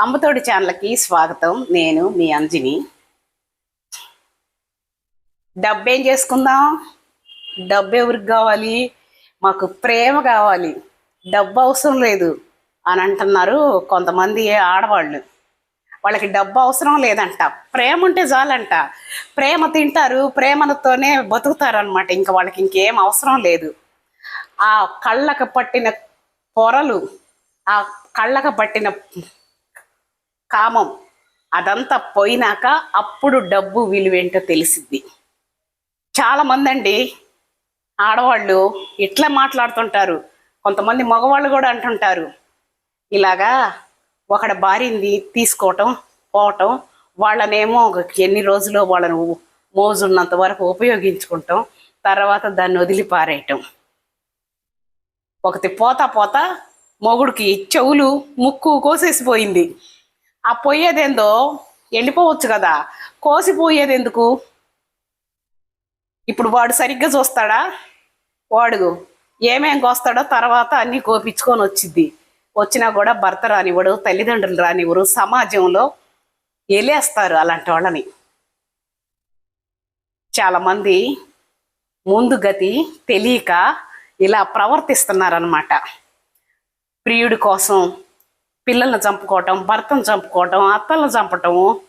అమ్మతోడి ఛానల్కి స్వాగతం. నేను మీ అంజని. డబ్బు ఏం చేసుకుందాం? డబ్బు ఎవరికి కావాలి? మాకు ప్రేమ కావాలి. డబ్బు అవసరం లేదు అని అంటున్నారు కొంతమంది ఆడవాళ్ళు. వాళ్ళకి డబ్బు అవసరం లేదంట. ప్రేమ ఉంటే చాలంట. ప్రేమ తింటారు ప్రేమతోనే బతుకుతారు అనమాట ఇంకా వాళ్ళకి ఇంకేం అవసరం లేదు. ఆ కళ్ళకు పట్టిన పొరలు ఆ కళ్ళకు పట్టిన కామం. అదంతా పోయినాక అప్పుడు డబ్బు విలువేంటో తెలిసిద్ది. చాలామంది అండి ఆడవాళ్ళు ఇట్లా మాట్లాడుతుంటారు. కొంతమంది మగవాళ్ళు కూడా అంటుంటారు. ఇలాగా ఒకడ భార్యని తీసుకోవటం పోవటం వాళ్ళనేమో ఒక ఎన్ని రోజులు వాళ్ళను మోజున్నంత వరకు ఉపయోగించుకుంటాం. తర్వాత దాన్ని వదిలి పారేయటం. ఒకటి పోతా పోతా మొగుడికి చెవులు ముక్కు కోసేసిపోయింది. ఆ పొయ్యేదేందో ఎండిపోవచ్చు కదా. కోసిపోయేది ఎందుకు? ఇప్పుడు వాడు సరిగ్గా చూస్తాడా? వాడు ఏమేం కోస్తాడో తర్వాత అన్నీ కోపించుకొని వచ్చింది వచ్చినా కూడా భర్త రానివ్వడు తల్లిదండ్రులు రానివ్వరు సమాజంలో ఎలేస్తారు అలాంటి వాళ్ళని. చాలామంది ముందు గతి తెలియక ఇలా ప్రవర్తిస్తున్నారనమాట ప్రియుడి కోసం పిల్లల్ని చంపుకోవటం భర్తను చంపుకోవటం అత్తలను చంపటము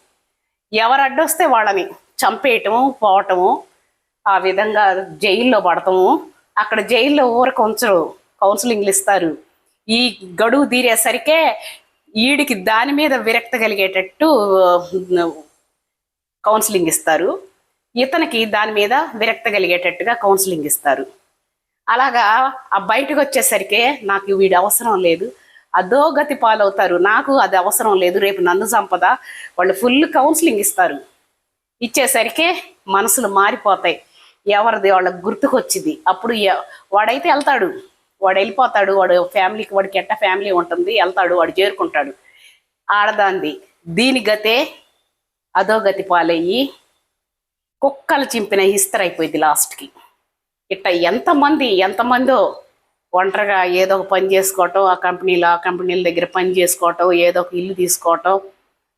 ఎవరు అడ్డొస్తే వాళ్ళని చంపేయటము పోవటము ఆ విధంగా జైల్లో పడటము. అక్కడ జైల్లో ఊరకు ఉంచరు కౌన్సిలింగ్లు ఇస్తారు. ఈ గడువు తీరేసరికే ఈడికి దాని మీద విరక్త కలిగేటట్టు కౌన్సిలింగ్ ఇస్తారు. ఇతనికి దాని మీద విరక్త కలిగేటట్టుగా కౌన్సిలింగ్ ఇస్తారు. అలాగా ఆ బయటకు వచ్చేసరికి నాకు వీడి అవసరం లేదు. అధోగతి పాలవుతారు. నాకు అది అవసరం లేదు. రేపు నన్ను సంపద వాళ్ళు ఫుల్ కౌన్సిలింగ్ ఇస్తారు. ఇచ్చేసరికి మనసులు మారిపోతాయి. ఎవరిది వాళ్ళకి గుర్తుకొచ్చింది. అప్పుడు వాడైతే వెళ్తాడు. వాడు వెళ్ళిపోతాడు. వాడు ఫ్యామిలీకి వాడికి ఎట్ట ఫ్యామిలీ ఉంటుంది వెళ్తాడు వాడు చేరుకుంటాడు. ఆడదాంది. దీని గతే అధోగతి పాలయ్యి కుక్కలు చింపిన హిస్తర్ అయిపోయింది లాస్ట్కి. ఇట్ట ఎంతమంది ఎంతమందో ఒంటరిగా ఏదో ఒక పని చేసుకోవటం ఆ కంపెనీలో ఆ కంపెనీల దగ్గర పని చేసుకోవటం ఏదో ఒక ఇల్లు తీసుకోవటం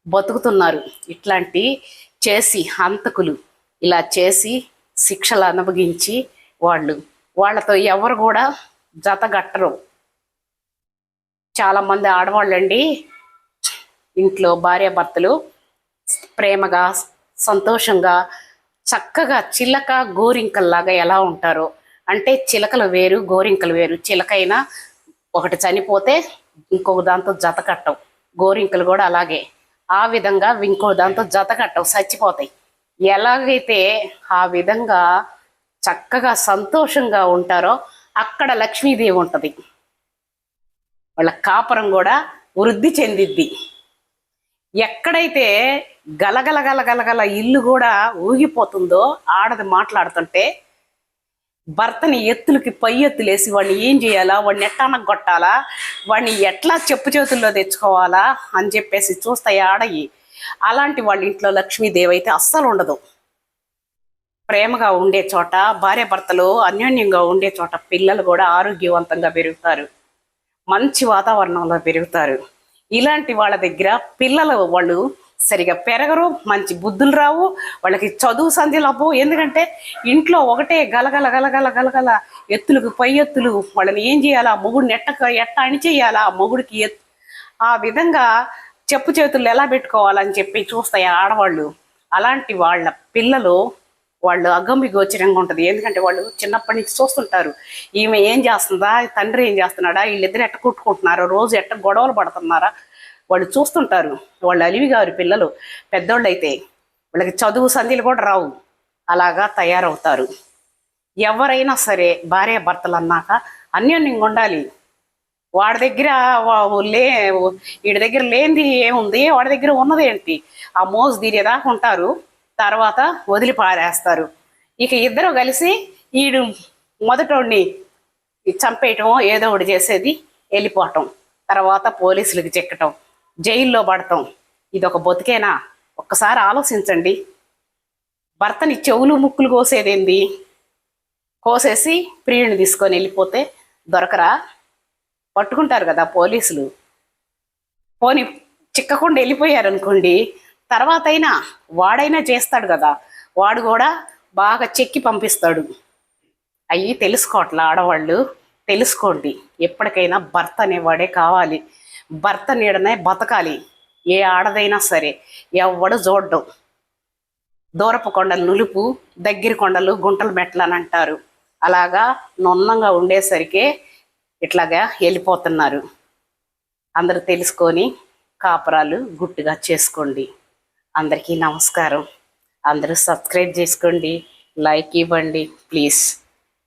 బతుకుతున్నారు. ఇట్లాంటి చేసి హంతకులు ఇలా చేసి శిక్షలు అనుభవించి వాళ్ళు. వాళ్ళతో ఎవరు కూడా జతగట్టరు చాలామంది ఆడవాళ్ళండి ఇంట్లో భార్యాభర్తలు ప్రేమగా సంతోషంగా చక్కగా చిల్లక గోరింకల్లాగా ఎలా ఉంటారో అంటే చిలకలు వేరు గోరింకలు వేరు. చిలకైనా ఒకటి చనిపోతే ఇంకొక దాంతో జత కట్టవు. గోరింకలు కూడా అలాగే. ఆ విధంగా ఇంకో దాంతో జత కట్టవు చచ్చిపోతాయి. ఎలాగైతే ఆ విధంగా చక్కగా సంతోషంగా ఉంటారో అక్కడ లక్ష్మీదేవి ఉంటుంది. వాళ్ళ కాపురం కూడా వృద్ధి చెందిద్ది. ఎక్కడైతే గలగల గలగలగల ఇల్లు కూడా ఊగిపోతుందో ఆడది మాట్లాడుతుంటే భర్తని ఎత్తులకి పై ఎత్తులేసి వాడిని ఏం చేయాలా? వాడిని ఎట్టా కొట్టాలా? వాడిని ఎట్లా చెప్పు చేతుల్లో తెచ్చుకోవాలా? అని చెప్పేసి చూస్తాయి ఆడయి. అలాంటి వాళ్ళ ఇంట్లో లక్ష్మీదేవి అయితే అస్సలు ఉండదు. ప్రేమగా ఉండే చోట భార్య భర్తలు అన్యోన్యంగా ఉండే చోట పిల్లలు కూడా ఆరోగ్యవంతంగా పెరుగుతారు. మంచి వాతావరణంలో పెరుగుతారు. ఇలాంటి వాళ్ళ దగ్గర పిల్లలు వాళ్ళు సరిగా పెరగరు మంచి బుద్ధులు రావు వాళ్ళకి చదువు సంధ్యలు అవ్వవు ఎందుకంటే ఇంట్లో ఒకటే గలగల గలగల గలగల ఎత్తులకు పై ఎత్తులు వాళ్ళని ఏం చేయాలా? మొగుడు నెట్టక ఎట్ట అని చేయాలా? ఆ మొగుడికి ఎత్ ఆ విధంగా చెప్పు చేతులు ఎలా పెట్టుకోవాలని చెప్పి చూస్తాయి ఆడవాళ్ళు. అలాంటి వాళ్ళ పిల్లలు వాళ్ళు అగంబి గోచరంగా ఉంటుంది. ఎందుకంటే వాళ్ళు చిన్నప్పటి నుంచి చూస్తుంటారు. ఈమె ఏం చేస్తుందా? తండ్రి ఏం చేస్తున్నాడా? వీళ్ళిద్దరు ఎట్ట కుట్టుకుంటున్నారా? రోజు ఎట్ట గొడవలు పడుతున్నారా? వాళ్ళు చూస్తుంటారు. వాళ్ళు అలివి గారు పిల్లలు పెద్దోళ్ళు అయితే వాళ్ళకి చదువు సంధ్యలు కూడా రావు. అలాగా తయారవుతారు. ఎవరైనా సరే భార్య భర్తలు అన్నాక అన్యోన్యంగా ఉండాలి. వాడి దగ్గర లే వీడి దగ్గర లేనిది ఏముంది? వాడి దగ్గర ఉన్నది ఏంటి ఆ మోజు తీరేదాకా ఉంటారు. తర్వాత వదిలి పారేస్తారు ఇక ఇద్దరు కలిసి ఈడు మొదటోడిని చంపేయటం ఏదో ఒకటి చేసేది వెళ్ళిపోవటం. తర్వాత పోలీసులకు చెక్కటం జైల్లో పడటం. ఇది ఒక బతికేనా? ఒక్కసారి ఆలోచించండి. భర్తని చెవులు ముక్కులు కోసేదేంది? కోసేసి ప్రియుని తీసుకొని వెళ్ళిపోతే దొరకరా? పట్టుకుంటారు కదా పోలీసులు. పోని చిక్కకుండా వెళ్ళిపోయారు అనుకోండి తర్వాత అయినా వాడైనా చేస్తాడు కదా. వాడు కూడా బాగా చెక్కి పంపిస్తాడు. అయ్యి తెలుసుకోవట్లే ఆడవాళ్ళు. తెలుసుకోండి. ఎప్పటికైనా భర్త అనేవాడే కావాలి. భర్త నీడనే బతకాలి. ఏ ఆడదైనా సరే ఎవడు చూడడం. దూరపు కొండలు నులుపు దగ్గర కొండలు గుంటలు మెట్లు అని అంటారు. అలాగా నున్నంగా ఉండేసరికి ఇట్లాగా వెళ్ళిపోతున్నారు. అందరూ తెలుసుకొని కాపురాలు గుట్టుగా చేసుకోండి. అందరికీ నమస్కారం. అందరూ సబ్స్క్రైబ్ చేసుకోండి లైక్ ఇవ్వండి ప్లీజ్.